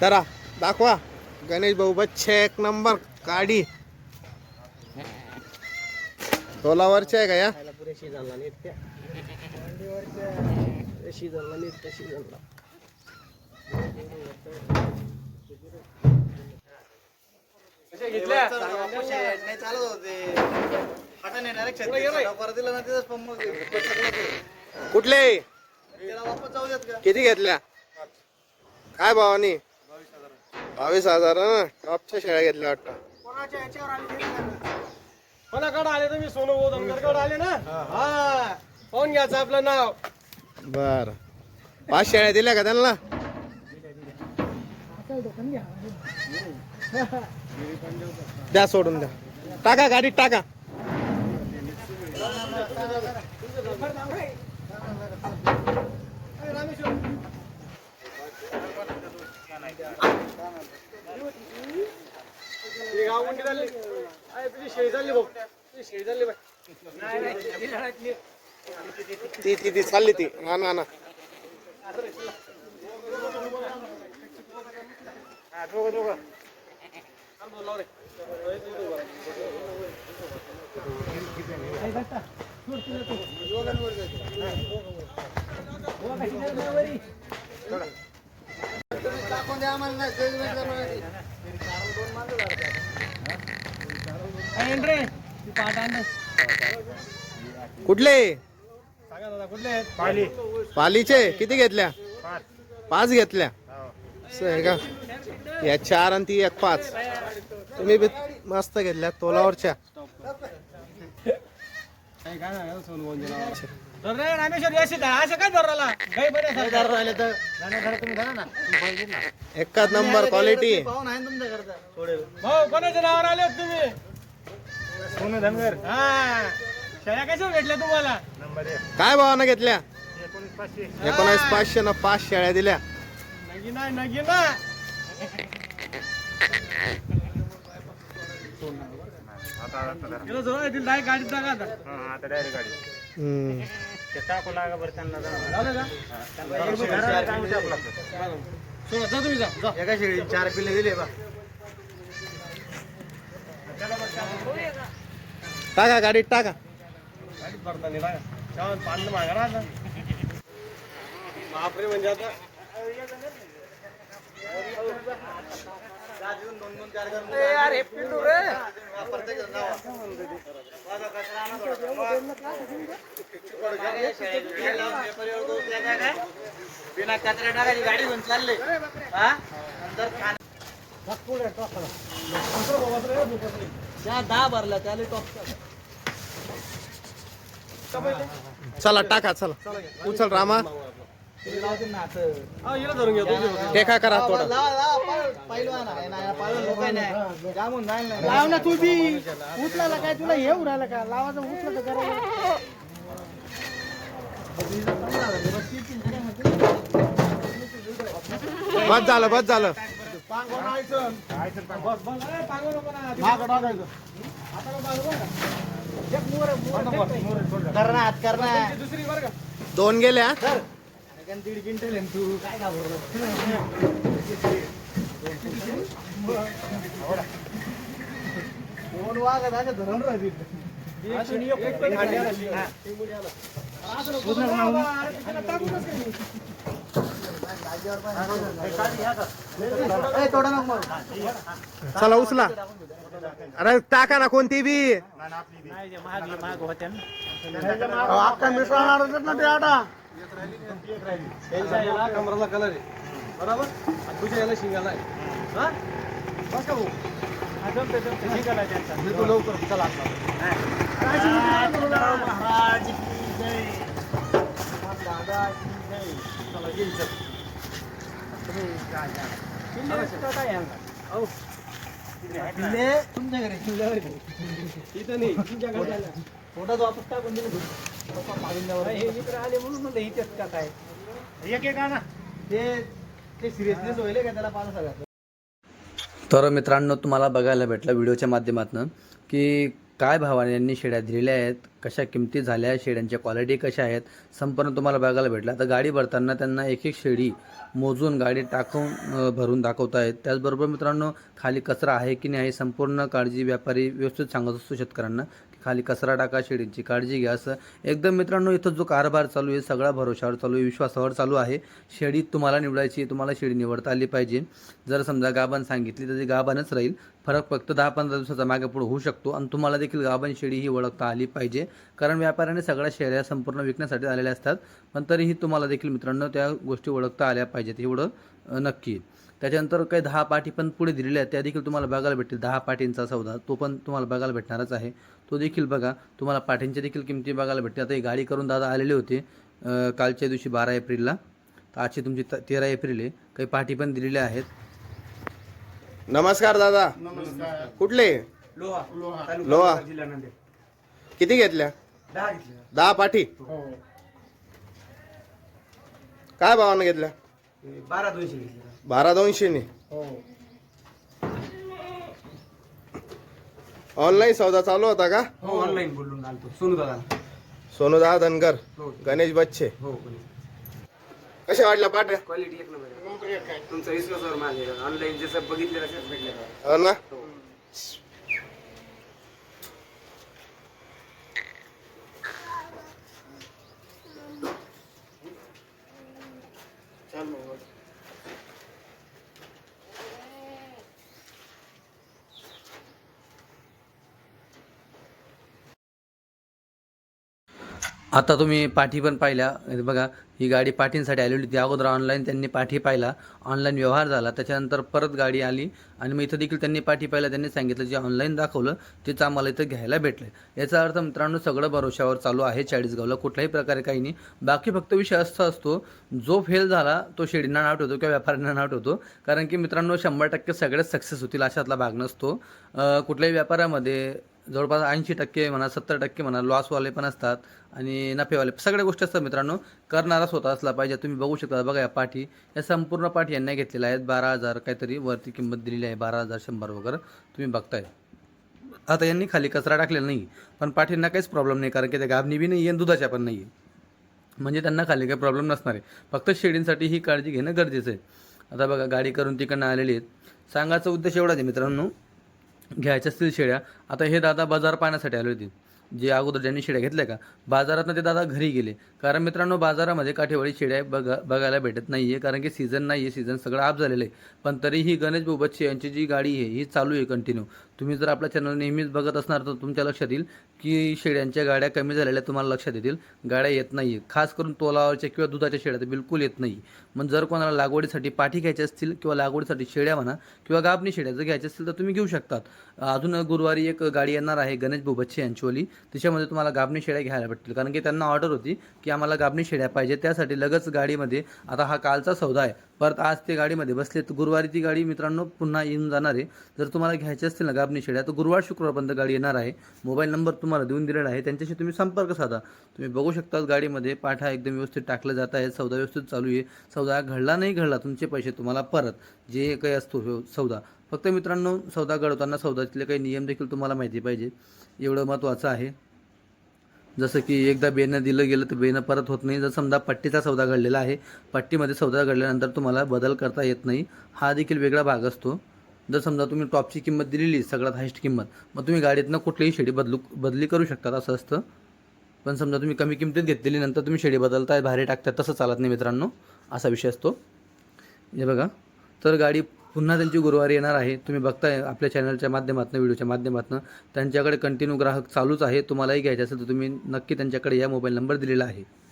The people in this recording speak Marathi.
जरा दाखवा. गणेश भाऊ बच्चे एक नंबर काडी तोलावरचे आहे का या? कुठले? त्याला वापस जाऊ देत का? किती घेतल्या? काय भावानी? बावीस हजार ना टॉपच्या शेळ्या घेतल्या वाटतं. कोणाच्या याच्यावर आली कोणाकडे आले तुम्ही सोनू धनगरकडे आले ना? हा पाहून घ्यायचं आपलं नाव. बर. पाच शेळ्या दिल्या का त्यांना? द्या सोडून द्या. टाका गाडीत टाका. हे शेळी भाऊ शेळी ती ती ती चालली ती. ना ना ना. टाकून द्या आम्हाला नाही judgment करणार. कुठले? सांगा दादा कुठले आहेत? पालीचे? किती घेतल्या? पाच. घेतल्या. असं आहे का? या चार आणि ती एक पाच. तुम्ही बी मस्त घेतल्या तोलावरच्या. रामेश्वर असं काय धरला काही बरे राहिले तर. तुम्ही धरा ना. एकाच नंबर क्वालिटी पाहून आहे भाऊ कोणाच्या नावावर आले होते तुम्ही? सोनू धनगर. हा. शेळ्या कशा भेटल्या तुम्हाला? काय भावानं घेतल्या? एकोणावीस पाचशे. ना पाच शेळ्या दिल्या. नगी ना नगी ना तिला जवळ येतील गाडीत टाका आता. हम्म. झालं का? सोडा जा तुम्ही जा जा. एका शेळी चार पिल्ले दिले बा. टाका गाडीत टाका. गाडीत भरता नाही टाका छान पाणी मागा राहता बापरे म्हणजे आता दोन दोन चार चार हे पिल्लू रे प्रत्येक बिना कचरा टाकायची गाडी घेऊन चालले हा त्या दहा भरला त्याला टॉप चला टाका चला. उचल रामा. टेका करा थोडं लाव ना तू बी. काय तुला हे उरायला का? लावायचं उचलं तर करा बस झालं बस झालं. बस बस ए, पांगू नको ना. कर ना हात कर ना. ती दुसरी बरं का दोन गेल्या दीड क्विंटल आहे ना तू? काय दोन वाघ. चला उचला. अरे टाका ना कोणती बी. अख्खा मिसळणार ना ते आटा त्यांच्या याला कमराला कलर आहे बरोबर आणि तुझ्या याला शिंगाला आहे हा बस का भाऊ मी तू लवकर चला आता. चला, येईल, चल. अहो, पिल्ले तुमच्या घरी इथं नाही तुमच्या घरी आल्या. फोटो वापस टाकून दिले पप्पा. हे मित्र आले म्हणून म्हणलं हिच्यात का काय? एक एक आणा. ते ते सिरियसनेस होईल का त्याला पाहणं सगळ्यात तर मित्रांनो तुम्हाला बघायला भेटलं व्हिडिओच्या माध्यमातून की काय भावाने यांनी शेड्या दिलेल्या आहेत? कशा किमती झाल्या? शेड्यांच्या क्वालिटी कशा आहेत? संपूर्ण तुम्हाला बघायला भेटला. तर गाडी भरताना त्यांना एक एक शेळी मोजून गाडी टाकून भरून दाखवत आहेत त्याचबरोबर मित्रांनो खाली कचरा आहे की नाही संपूर्ण काळजी व्यापारी व्यवस्थित सांगत असतो शेतकऱ्यांना की खाली कचरा टाका शेडींची काळजी घ्या असं. एकदम मित्रांनो इथं जो कारभार चालू आहे सगळा भरोशावर चालू आहे विश्वासावर चालू आहे. शेडी तुम्हाला निवडायची तुम्हाला शेडी निवडता आली पाहिजे. जर समजा गाभान सांगितली तर ती गाभणच राहील. फरक फक्त दहा पंधरा दिवसाचा मागे पुढे होऊ शकतो आणि तुम्हाला देखील गाभण शेळी ही ओळखता आली पाहिजे. कारण व्यापाऱ्याने सगळ्या शेळ्या संपूर्ण विकण्यासाठी आलेल्या असतात पण तरीही तुम्हाला देखील मित्रांनो त्या गोष्टी ओळखता आल्या पाहिजेत एवढं नक्की. त्याच्यानंतर काही दहा पाठी पण पुढे दिलेल्या आहेत त्या देखील तुम्हाला बघायला भेटतील. दहा पाठींचा सौदा तो पण तुम्हाला बघायला भेटणारच आहे. तो देखील बघा. तुम्हाला पाठींच्या देखील किमती बघायला भेटते आता ही गाडी करून दादा आलेले होते कालच्या दिवशी बारा एप्रिलला. तर आजची तुमची त- तेरा एप्रिल आहे. काही पाठी पण दिलेल्या आहेत. नमस्कार दादा. कुठले? लोहा. लोहा. जिल्हा नांदेड. किती घेतल्या? दहा पाठी? काय भावानं घेतल्या? बारा दोनशे बारा दोनशेने? ऑनलाईन सौदा चालू होता का? हो ऑनलाईन बोलून सोनू दादा सोनू दादा धनगर. हो. गणेश बच्चे. हो कशा वाटल्या पाट्या क्वालिटी एक नंबर तुमचा विश्वासावर माल ऑनलाईन जसं बघितलं तसंच भेटलं हो ना? आता तुम्ही पाठी पण पाहिल्या. बघा ही गाडी पाठींसाठी आलेली होती. अगोदर ऑनलाईन त्यांनी पाठी पाहिला. ऑनलाईन व्यवहार झाला. त्याच्यानंतर परत गाडी आली आणि मग इथं देखील त्यांनी पाठी पाहिला. त्यांनी सांगितलं जे ऑनलाईन दाखवलं तेच आम्हाला इथं घ्यायला भेटलं. याचा अर्थ मित्रांनो सगळं भरोशावर चालू आहे चाळीसगावला. कुठल्याही प्रकारे काही नाही. बाकी फक्त विषय असा असतो जो फेल झाला तो शेडींना नाव ठेवतो किंवा व्यापाऱ्यांना नाव ठेवतो. कारण की मित्रांनो शंभर टक्के सगळ्याच सक्सेस होतील अशातला भाग नसतो. कुठल्याही व्यापारामध्ये जवळपास ऐंशी टक्के म्हणा सत्तर टक्के म्हणा लॉसवाले पण असतात आणि नफेवाले. सगळ्या गोष्टी असतात मित्रांनो. करणारा स्वतः असला पाहिजे. तुम्ही बघू शकता बघा या पाठी. या संपूर्ण पाठी यांना घेतलेल्या आहेत. बारा हजार काहीतरी वरती किंमत दिलेली आहे. बारा हजार शंभर वगैरे तुम्ही बघताय. आता यांनी खाली कचरा टाकलेला नाही पण पाठींना काहीच प्रॉब्लेम नाही. कारण की त्या गाभणी बी नाही आहे दुधाच्या पण नाही आहे म्हणजे त्यांना खाली काही प्रॉब्लेम नसणार आहे. फक्त शेडींसाठी ही काळजी घेणं गरजेचं आहे. आता बघा गाडी करून तिकडनं आलेली आहेत. सांगायचा उद्देश एवढाच आहे मित्रांनो. घ्यायच्या असतील शेळ्या. आता हे दादा बाजार पाहण्यासाठी आले होते. जे अगोदर ज्यांनी शेड्या घेतल्या का बाजारातनं ते दादा घरी गेले. कारण मित्रांनो बाजारामध्ये काठेवाडी शेड्या बघा बघायला भेटत नाही आहे कारण की सीझन नाही आहे सीझन सगळं आप झालेलं आहे. पण तरीही गणेश भाऊ यांची जी गाडी आहे ही चालू आहे कंटिन्यू तुम्ही जर आपल्या चॅनल नेहमीच बघत असणार तर तुमच्या लक्षात येईल की शेळ्यांच्या गाड्या कमी झालेल्या तुम्हाला लक्षात येतील. गाड्या येत नाही खास करून तोलावरच्या किंवा दुधाच्या शेळ्या तर बिलकुल येत नाही. मग जर कोणाला लागवडीसाठी पाठी घ्यायची असतील किंवा लागवडीसाठी शेळ्या म्हणा किंवा गाबणी शेळ्या जर घ्यायच्या असतील तर तुम्ही घेऊ शकतात. अजून गुरुवारी एक गाडी येणार आहे गणेश बोबच्छे बच्चे यांचीवाली त्याच्यामध्ये तुम्हाला गाबणी शेळ्या घ्यायला भेटतील. कारण की त्यांना ऑर्डर होती की आम्हाला गाबणी शेळ्या पाहिजे. त्यासाठी लगेच गाडीमध्ये आता हा कालचा सौदा आहे. परत आज ते गाडीमध्ये बसले तर गुरुवारी ती गाडी मित्रांनो पुन्हा येऊन जाणार आहे. जर तुम्हाला घ्यायची असतील ना गाबणी शेड्या तर गुरुवार शुक्रवारपर्यंत गाडी येणार आहे. मोबाईल नंबर तुम्हाला देऊन दिलेला आहे. त्यांच्याशी तुम्ही संपर्क साधा. तुम्ही बघू शकता गाडीमध्ये पाठा एकदम व्यवस्थित टाकलं जात आहे सौदा व्यवस्थित चालू आहे. सौदा घडला नाही घडला तुमचे पैसे तुम्हाला परत. जे काही असतो हो, सौदा. फक्त मित्रांनो सौदा घडवताना सौदातले काही नियम देखील तुम्हाला माहिती पाहिजे. एवढं महत्त्वाचं आहे. जसं की एकदा बेनं दिलं गेलं तर बेनं परत होत नाही. जर समजा पट्टीचा सौदा घडलेला आहे पट्टीमध्ये सौदा घडल्यानंतर तुम्हाला बदल करता येत नाही. हा देखील वेगळा भाग असतो. जर समजा तुम्ही टॉपची किंमत दिलेली सगळ्यात हायस्ट किंमत मग तुम्ही गाडीतनं कुठलीही शेडी बदलू बदली करू शकतात असं असतं. पण समजा तुम्ही कमी किमतीत घेतलेली नंतर तुम्ही शेडी बदलताय भारी टाकताय तसं चालत नाही मित्रांनो. असा विषय असतो. हे बघा. तर गाडी पुन्हा त्यांची गुरुवारी येणार आहे. तुम्ही बघताय आपल्या चॅनलच्या माध्यमातून व्हिडिओच्या माध्यमातून. त्यांच्याकडे कंटिन्यू ग्राहक चालूच आहे. तुम्हालाही घ्यायचे असेल तर तुम्ही नक्की त्यांच्याकडे या. मोबाईल नंबर दिलेला आहे.